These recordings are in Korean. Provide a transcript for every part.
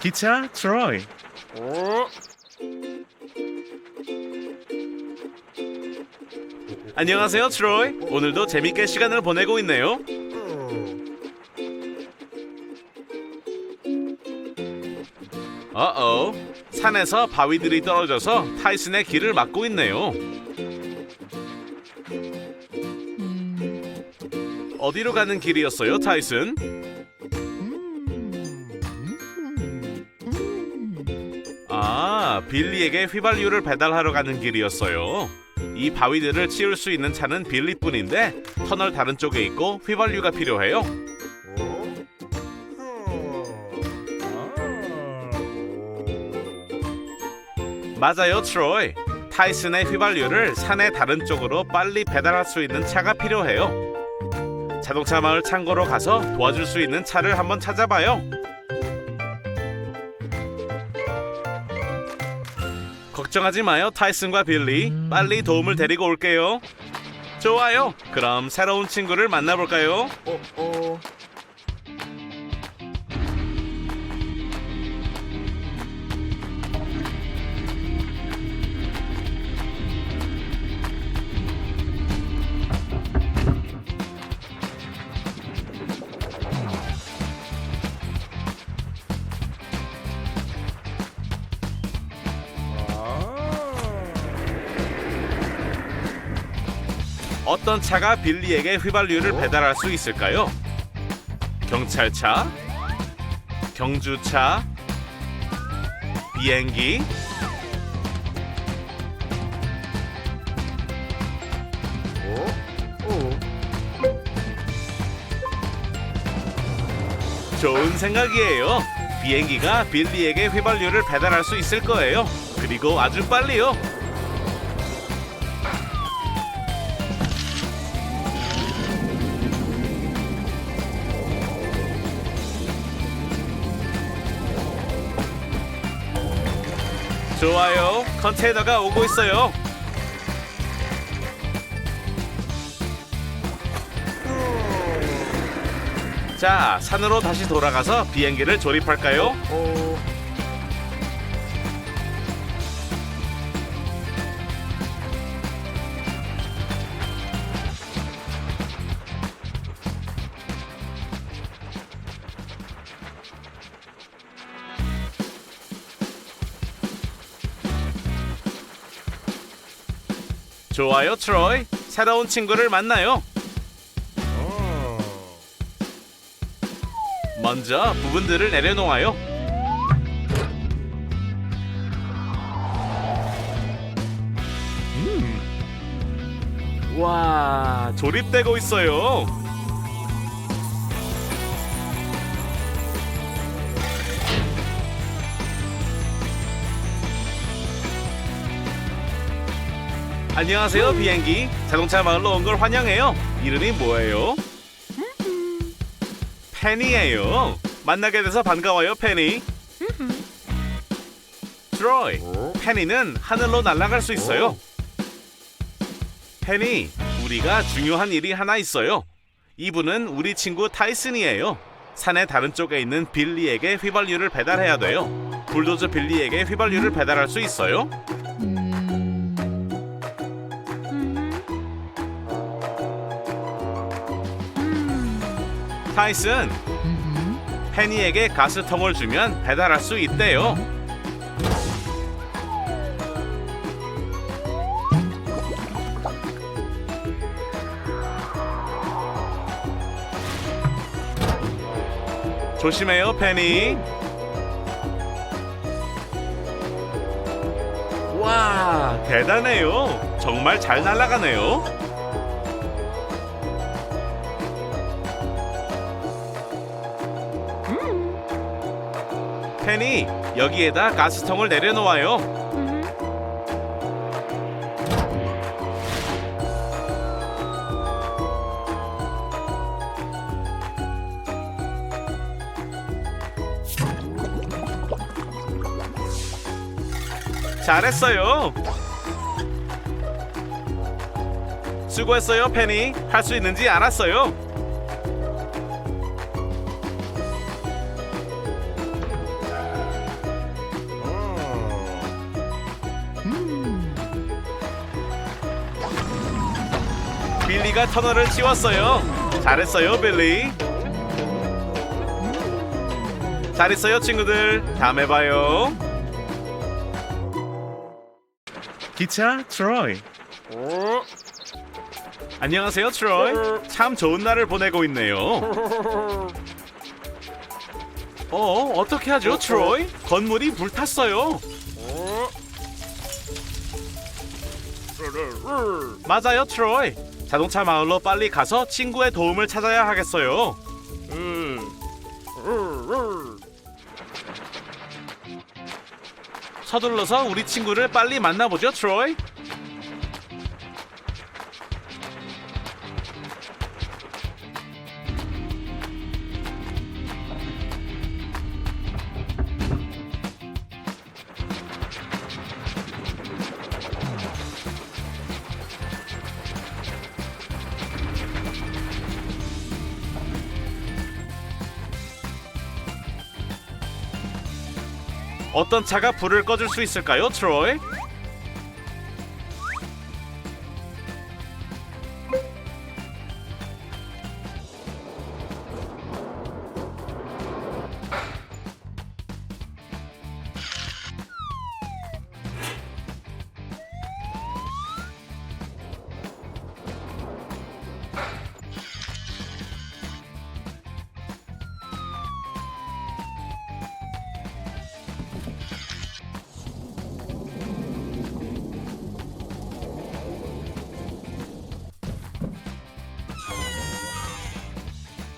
기차 트로이. 안녕하세요, 트로이. 오늘도 재밌게 시간을 보내고 있네요. 어어, 산에서 바위들이 떨어져서 타이슨의 길을 막고 있네요. 어디로 가는 길이었어요, 타이슨? 아, 빌리에게 휘발유를 배달하러 가는 길이었어요. 이 바위들을 치울 수 있는 차는 빌리뿐인데 터널 다른 쪽에 있고 휘발유가 필요해요. 맞아요, 트로이. 타이슨의 휘발유를 산의 다른 쪽으로 빨리 배달할 수 있는 차가 필요해요. 자동차 마을 창고로 가서 도와줄 수 있는 차를 한번 찾아봐요. 걱정하지 마요, 타이슨과 빌리. 빨리 도움을 데리고 올게요. 좋아요. 그럼 새로운 친구를 만나볼까요? 어, 어. 어떤 차가 빌리에게 휘발유를 배달할 수 있을까요? 경찰차, 경주차, 비행기. 좋은 생각이에요. 비행기가 빌리에게 휘발유를 배달할 수 있을 거예요. 그리고 아주 빨리요. 좋아요. 컨테이너가 오고 있어요. 자, 산으로 다시 돌아가서 비행기를 조립할까요? 어. 좋아요, 트로이. 새로운 친구를 만나요. 어. 먼저 부분들을 내려놓아요. 음. 와, 조립되고 있어요. 안녕하세요, 비행기. 자동차 마을로 온 걸 환영해요. 이름이 뭐예요? 펜이에요. 만나게 돼서 반가워요, 펜이. 트로이, 어? 펜이는 하늘로 날아갈 수 있어요. 펜이, 우리가 중요한 일이 하나 있어요. 이분은 우리 친구 타이슨이에요. 산의 다른 쪽에 있는 빌리에게 휘발유를 배달해야 돼요. 불도저 빌리에게 휘발유를 배달할 수 있어요? 타이슨, 펜이에게 가스통을 주면 배달할 수 있대요. 조심해요, 펜이. 와, 대단해요. 정말 잘 날아가네요. 펜이 여기에다 가스통을 내려놓아요. 잘했어요. 수고했어요, 펜이. 할수 있는지 알았어요. 빌리가 터널을 씌웠어요. 잘했어요, 빌리. 잘했어요, 친구들. 다음에 봐요. 기차 트로이. 안녕하세요, 트로이. 참 좋은 날을 보내고 있네요. 어, 어떻게 하죠, 트로이? 건물이 불탔어요. 맞아요, 트로이. 자동차 마을로 빨리 가서 친구의 도움을 찾아야 하겠어요. 서둘러서 우리 친구를 빨리 만나보죠, 트로이. 어떤 차가 불을 꺼줄 수 있을까요, 트로이?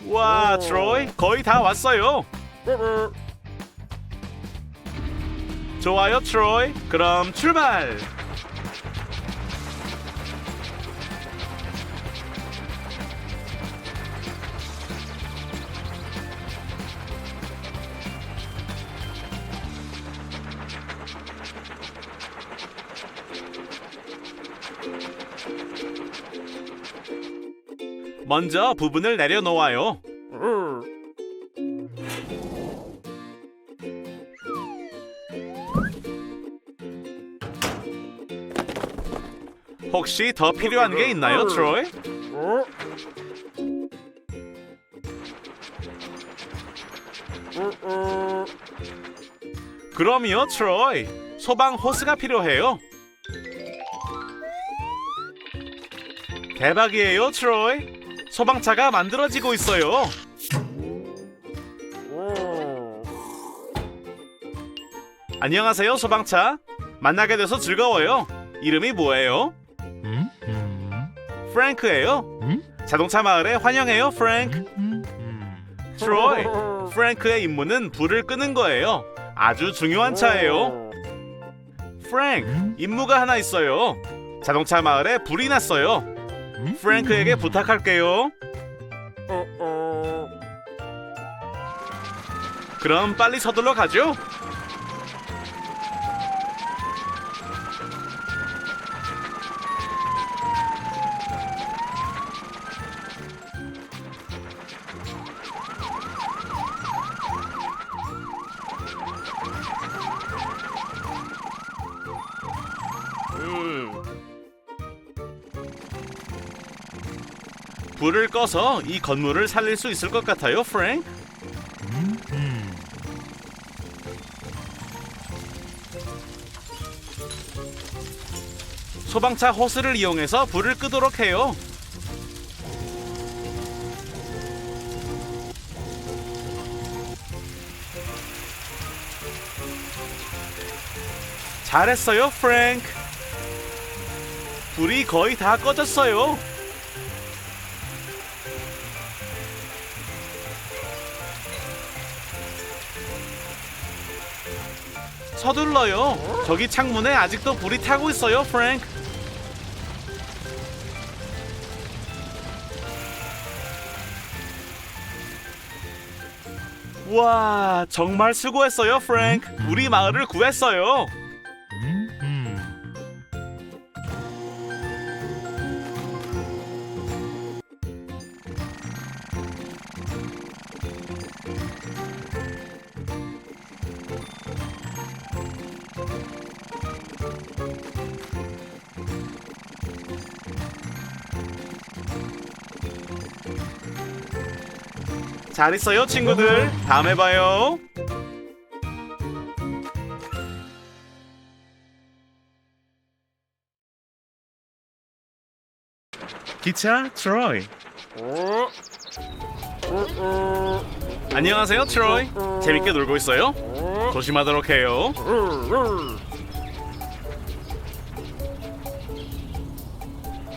와, 트로이 거의 다 왔어요. 좋아요, 트로이. 그럼 출발. 먼저 부분을 내려놓아요. 혹시 더 필요한 게 있나요, 트로이? 그럼요, 트로이. 소방 호스가 필요해요. 대박이에요, 트로이. 소방차가 만들어지고 있어요. 안녕하세요, 소방차. 만나게 돼서 즐거워요. 이름이 뭐예요? 프랭크예요. 자동차 마을에 환영해요, 프랭크. 트로이. 프랭크의 임무는 불을 끄는 거예요. 아주 중요한 차예요. 프랭크, 임무가 하나 있어요. 자동차 마을에 불이 났어요. 프랭크에게 부탁할게요. 그럼 빨리 서둘러 가죠. 불을 꺼서 이 건물을 살릴 수 있을 것 같아요, 프랭크. 소방차 호스를 이용해서 불을 끄도록 해요. 잘했어요, 프랭크. 불이 거의 다 꺼졌어요. 서둘러요. 저기 창문에 아직도 불이 타고 있어요, 프랭크. 와, 정말 수고했어요, 프랭크. 우리 마을을 구했어요. 잘 있어요, 친구들. 다음에 봐요. 기차 트로이. 안녕하세요, 트로이. 재밌게 놀고 있어요? 조심하도록 해요.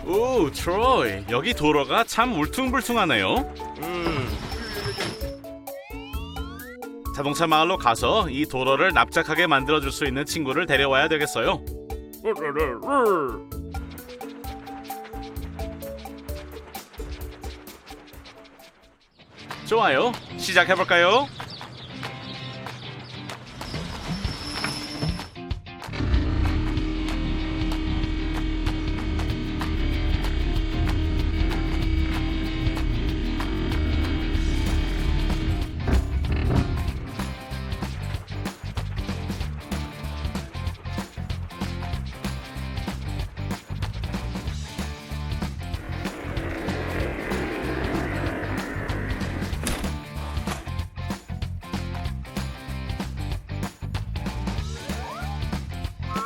오, 트로이. 여기 도로가 참 울퉁불퉁하네요. 자동차 마을로 가서 이 도로를 납작하게 만들어줄 수 있는 친구를 데려와야 되겠어요. 좋아요. 시작해볼까요?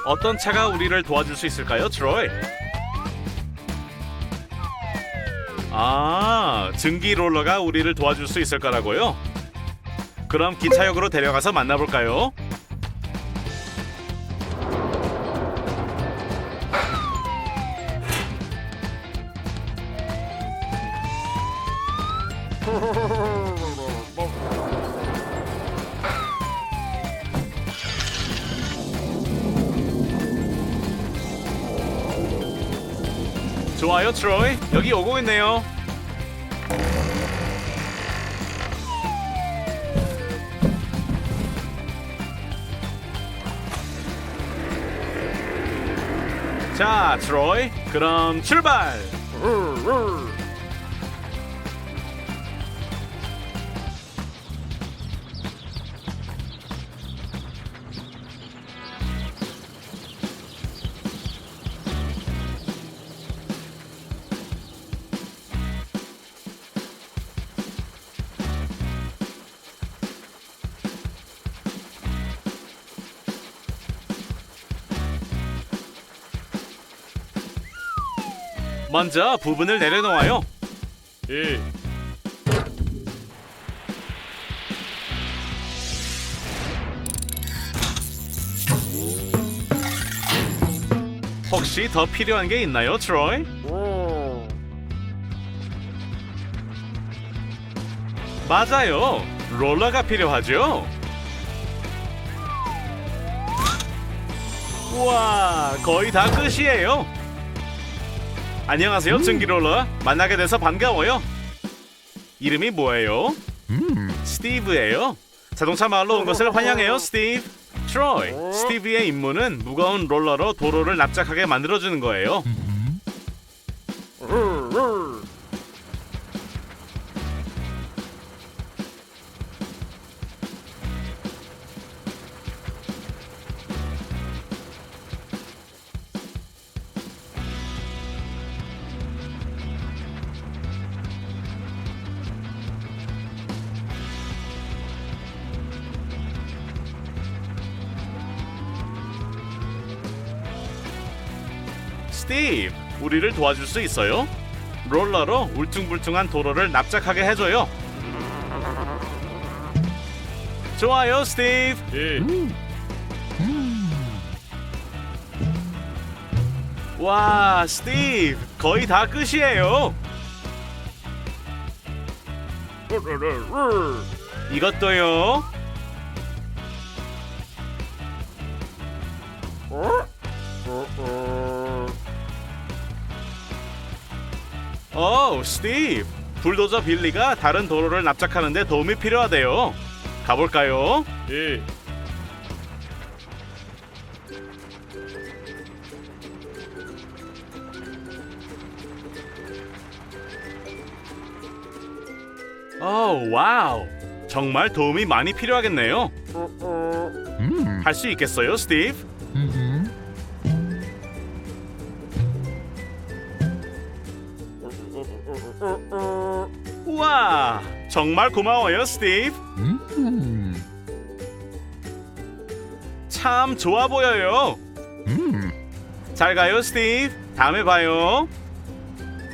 어떤 차가 우리를 도와줄 수 있을까요, 트로이? 아, 증기 롤러가 우리를 도와줄 수 있을 거라고요? 그럼 기차역으로 데려가서 만나볼까요? 좋아요, 트로이. 여기 오고 있네요. 자, 트로이. 그럼 출발. 먼저 부분을 내려놓아요. 예. 혹시 더 필요한 게 있나요, 트로이? 맞아요. 롤러가 필요하죠. 우와, 거의 다 끝이에요. 안녕하세요, 증기 롤러. 만나게 돼서 반가워요. 이름이 뭐예요? 스티브예요. 자동차 마을로 온 것을 환영해요, 스티브. 트로이, 스티브의 임무는 무거운 롤러로 도로를 납작하게 만들어주는 거예요. 스티브, 우리를 도와줄 수 있어요? 롤러로 울퉁불퉁한 도로를 납작하게 해줘요. 좋아요, 스티브. 예. 와, 스티브, 거의 다 끝이에요. 이것도요. 오, 스티브. 불도저 빌리가 다른 도로를 납작하는데 도움이 필요하대요. 가볼까요? 예. 오, 와우. 정말 도움이 많이 필요하겠네요. 할 수 있겠어요, 스티브? 정말 고마워요, 스티브. 음, 참 좋아 보여요. 음. 잘 가요, 스티브. 다음에 봐요.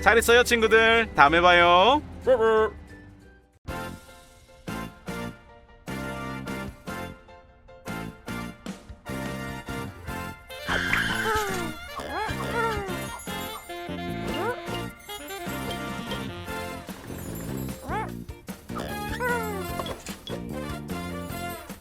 잘 있어요, 친구들. 다음에 봐요.